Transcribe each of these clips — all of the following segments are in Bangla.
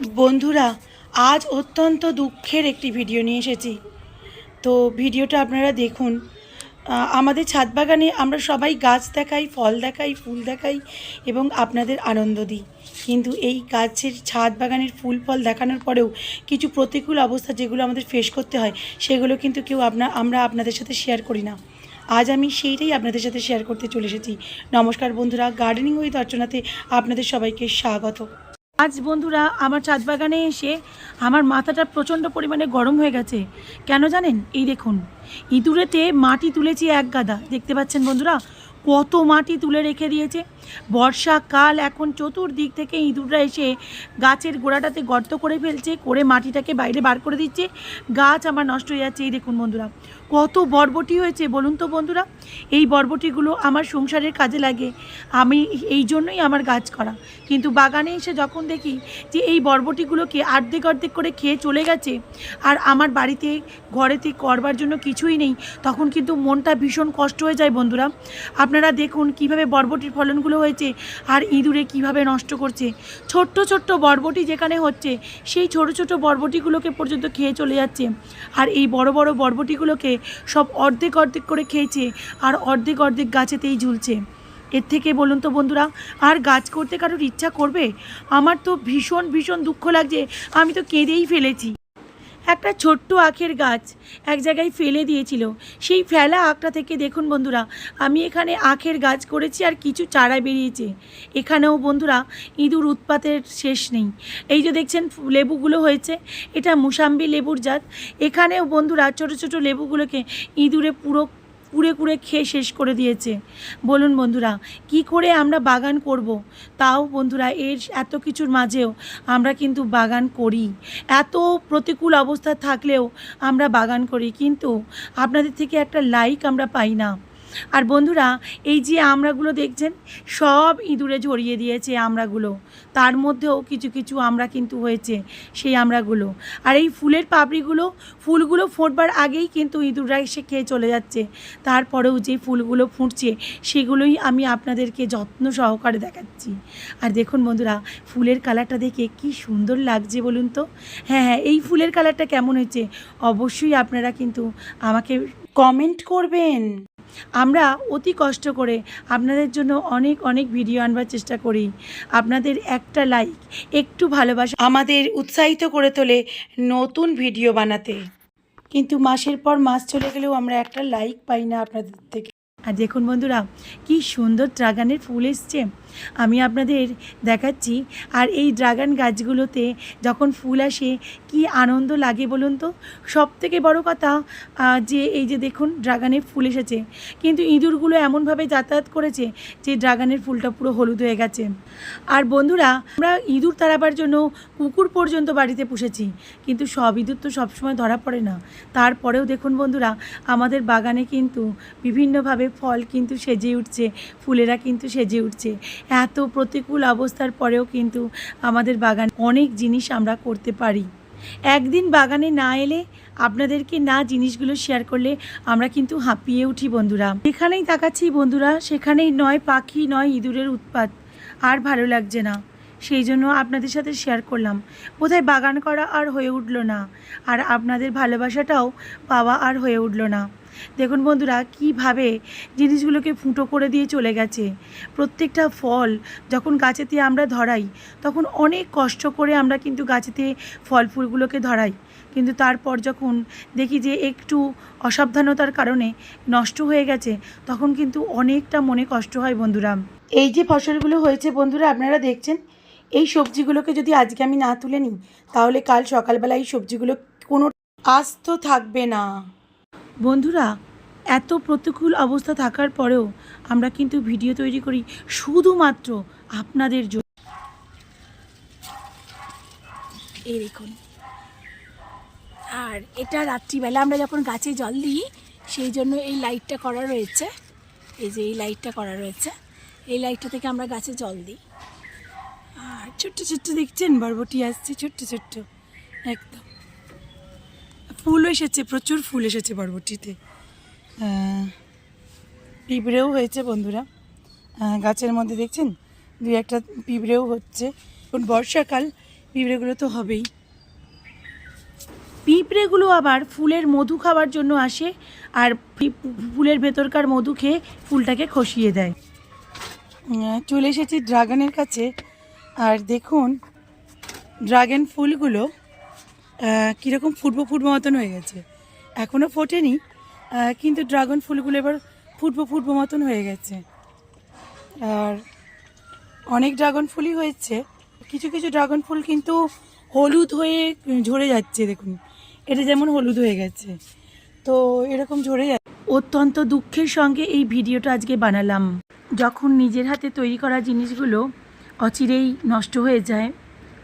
বন্ধুরা, আজ অত্যন্ত দুঃখের একটি ভিডিও নিয়ে এসেছি। তো ভিডিওটা আপনারা দেখুন। আমাদের ছাদ বাগানে আমরা সবাই গাছ দেখাই, ফল দেখাই, ফুল দেখাই এবং আপনাদের আনন্দ দিই। কিন্তু এই গাছের ছাদ বাগানের ফুল, ফল দেখানোর পরেও কিছু প্রতিকূল অবস্থা যেগুলো আমাদের ফেস করতে হয়, সেগুলো কিন্তু কেউ আপনা, আমরা আপনাদের সাথে শেয়ার করি না। আজ আমি সেইটাই আপনাদের সাথে শেয়ার করতে চলে এসেছি। নমস্কার বন্ধুরা গার্ডেনিং উইথ অর্চনাতে আপনাদের সবাইকে স্বাগত। আজ বন্ধুরা, আমার চাঁদ বাগানে এসে আমার মাথাটা প্রচণ্ড পরিমাণে গরম হয়ে গেছে। কেন জানেন? এই দেখুন, ইঁদুরেতে মাটি তুলেছি এক গাদা। দেখতে পাচ্ছেন বন্ধুরা? কত মাটি তুলে রেখে দিয়েছে। বর্ষাকাল এখন চতুর্দিক থেকে ইঁদুররা এসে গাছের গোড়াটাতে গর্ত করে ফেলছে, করে মাটিটাকে বাইরে বার করে দিচ্ছে। গাছ আমার নষ্ট হয়ে যাচ্ছে, এই দেখুন বন্ধুরা, কত বরবটি হয়েছে বলুন তো বন্ধুরা। এই বরবটিগুলো আমার সংসারের কাজে লাগে, আমি এই জন্যই আমার গাছ করা। কিন্তু বাগানে এসে যখন দেখি যে এই বরবটিগুলোকে অর্ধেক অর্ধেক করে খেয়ে চলে গেছে, আর আমার বাড়িতে ঘরেতে করবার জন্য কিছুই নেই, তখন কিন্তু মনটা ভীষণ কষ্ট হয়ে যায় বন্ধুরা। আপনারা দেখুন কীভাবে বরবটির ফলনগুলো হয়েছে আর ইঁদুরে কীভাবে নষ্ট করছে। ছোট্ট ছোট্ট বরবটি যেখানে হচ্ছে, সেই ছোট ছোট বরবটিগুলোকে পর্যন্ত খেয়ে চলে যাচ্ছে। আর এই বড় বড় বরবটিগুলোকে সব অর্ধেক অর্ধেক করে খেয়েছে আর অর্ধেক অর্ধেক গাছেতেই ঝুলছে। এর থেকে বলুন তো বন্ধুরা, আর গাছ করতে কারোর ইচ্ছা করবে? আমার তো ভীষণ ভীষণ দুঃখ লাগছে। আমি তো কেঁদেই ফেলেছি। একটা ছোট্ট আখের গাছ এক জায়গায় ফেলে দিয়েছিল। সেই ফেলা আখটা থেকে দেখুন বন্ধুরা, আমি এখানে আখের গাছ করেছি আর কিছু চারা বেরিয়েছে। এখানেও বন্ধুরা, ইঁদুর উৎপাতের শেষ নেই। এই যে দেখছেন লেবুগুলো হয়েছে, এটা মুসাম্বি লেবুর জাত। এখানেও বন্ধুরা ছোট ছোট লেবুগুলোকে ইঁদুরে পুরো কুড়ে কুড়ে খেয়ে শেষ করে দিয়েছে। বলুন বন্ধুরা, কি করে আমরা বাগান করব। তাও বন্ধুরা, এর এত কিছুর মাঝেও আমরা কিন্তু বাগান করি। এত প্রতিকূল অবস্থা থাকলেও আমরা বাগান করি। কিন্তু আপনাদের থেকে একটা লাইক আমরা পাই না। আর বন্ধুরা, এই যে আমড়াগুলো দেখছেন, সব ইঁদুরে ঝরিয়ে দিয়েছে আমড়াগুলো তার মধ্যেও কিছু কিছু আমরা কিন্তু হয়েছে সেই আমড়াগুলো আর এই ফুলের পাপড়িগুলো, ফুলগুলো ফোটবার আগেই কিন্তু ইঁদুররা এসে খেয়ে চলে যাচ্ছে। তারপরেও যে ফুলগুলো ফুটছে, সেগুলোই আমি আপনাদেরকে যত্ন সহকারে দেখাচ্ছি। আর দেখুন বন্ধুরা, ফুলের কালারটা দেখে কি সুন্দর লাগছে বলুন তো? হ্যাঁ হ্যাঁ এই ফুলের কালারটা কেমন হয়েছে? অবশ্যই আপনারা কিন্তু আমাকে কমেন্ট করবেন। আমরা অতি কষ্ট করে আপনাদের জন্য অনেক অনেক ভিডিও আনবার চেষ্টা করি। আপনাদের একটা লাইক একটু ভালোবাসা আমাদের উৎসাহিত করে তোলে নতুন ভিডিও বানাতে। কিন্তু মাসের পর মাস চলে গেলেও আমরা একটা লাইক পাই না আপনাদের থেকে। আর দেখুন বন্ধুরা, কি সুন্দর ড্রাগনের ফুল এসছে। আমি আপনাদের দেখাচ্ছি। আর এই ড্রাগন গাছগুলোতে যখন ফুল আসে, কি আনন্দ লাগে বলুন তো? সব থেকে বড় কথা যে এই যে দেখুন ড্রাগনের ফুল এসেছে। কিন্তু ইঁদুরগুলো এমনভাবে যাতায়াত করেছে যে ড্রাগনের ফুলটা পুরো হলুদ হয়ে গেছে। আর বন্ধুরা, আমরা ইঁদুর তাড়াবার জন্য কুকুর পর্যন্ত বাড়িতে পুষেছি। কিন্তু সব ইঁদুর তো সবসময় ধরা পড়ে না। তারপরেও দেখুন বন্ধুরা, আমাদের বাগানে কিন্তু বিভিন্নভাবে ফল কিন্তু সেজে উঠছে, ফুলেরা কিন্তু সেজে উঠছে। এত প্রতিকূল অবস্থার পরেও কিন্তু আমাদের বাগান অনেক জিনিস আমরা করতে পারি। একদিন বাগানে না এলে আপনাদেরকে না জিনিসগুলো শেয়ার করলে আমরা কিন্তু হাঁপিয়ে উঠি বন্ধুরা। যেখানেই তাকাচ্ছি বন্ধুরা, সেখানেই নয় পাখি, নয় ইঁদুরের উৎপাত। আর ভালো লাগছে না। সেই জন্য আপনাদের সাথে শেয়ার করলাম। বোধহয় বাগান করা আর হয়ে উঠল না। আর আপনাদের ভালোবাসাটাও পাওয়া আর হয়ে উঠল না। দেখুন বন্ধুরা, কীভাবে জিনিসগুলোকে ফুটো করে দিয়ে চলে গেছে। প্রত্যেকটা ফল যখন গাছেতে আমরা ধরাই, তখন অনেক কষ্ট করে আমরা কিন্তু গাছেতে ফল ফুলগুলোকে ধরাই। কিন্তু তারপর যখন দেখি যে একটু অসাবধানতার কারণে নষ্ট হয়ে গেছে, তখন কিন্তু অনেকটা মনে কষ্ট হয় বন্ধুরা। এই যে ফসলগুলো হয়েছে বন্ধুরা, আপনারা দেখছেন? এই সবজিগুলোকে যদি আজকে আমি না তুলে নিই, তাহলে কাল সকালবেলা এই সবজিগুলো কোনো আস্ত থাকবে না। বন্ধুরা, এত প্রতিকূল অবস্থা থাকার পরেও আমরা কিন্তু ভিডিও তৈরি করি শুধুমাত্র আপনাদের জন্য। এই দেখুন। আর এটা রাত্রিবেলা আমরা যখন গাছে জল দিই, সেই জন্য এই লাইটটা করা রয়েছে। এই যে এই লাইটটা করা রয়েছে। এই লাইটটা থেকে আমরা গাছে জল দিই। আর ছোট্ট ছোট্ট দেখছেন, বরবটি আসছে, ছোট্ট ছোট্ট। একদম। ফুল এসেছে, প্রচুর ফুল এসেছে বরবটিতে পিঁপড়েও হয়েছে বন্ধুরা। গাছের মধ্যে দেখছেন? দুই একটা পিঁপড়েও হচ্ছে। এখন বর্ষাকাল, পিঁপড়েগুলো তো হবেই। পিঁপড়েগুলো আবার ফুলের মধু খাওয়ার জন্য আসে আর ফুলের ভেতরকার মধু খেয়ে ফুলটাকে খসিয়ে দেয়। চলে এসেছি ড্রাগনের কাছে। আর দেখুন, ড্রাগন ফুলগুলো কীরকম ফুটবো ফুটবো মতন হয়ে গেছে। এখনও ফোটেনি কিন্তু ড্রাগন ফুলগুলো এবার ফুটবো ফুটবো মতন হয়ে গেছে। আর অনেক ড্রাগন ফুলই হয়েছে। কিছু কিছু ড্রাগন ফুল কিন্তু হলুদ হয়ে ঝরে যাচ্ছে, দেখুন। এটা যেমন হলুদ হয়ে গেছে। তো এরকম ঝরে যায় অত্যন্ত দুঃখের সঙ্গে এই ভিডিওটা আজকে বানালাম। যখন নিজের হাতে তৈরি করা জিনিসগুলো অচিরেই নষ্ট হয়ে যায়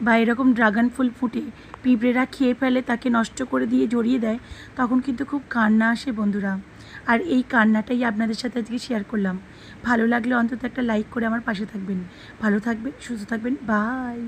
বা এরকম ড্রাগন ফুল ফুটে পিঁপড়েরা খেয়ে ফেলে, তাকে নষ্ট করে দিয়ে জড়িয়ে দেয়, তখন কিন্তু খুব কান্না আসে বন্ধুরা। আর এই কান্নাটাই আপনাদের সাথে আজকে শেয়ার করলাম। ভালো লাগলে অন্তত একটা লাইক করে আমার পাশে থাকবেন। ভালো থাকবেন, সুস্থ থাকবেন বাই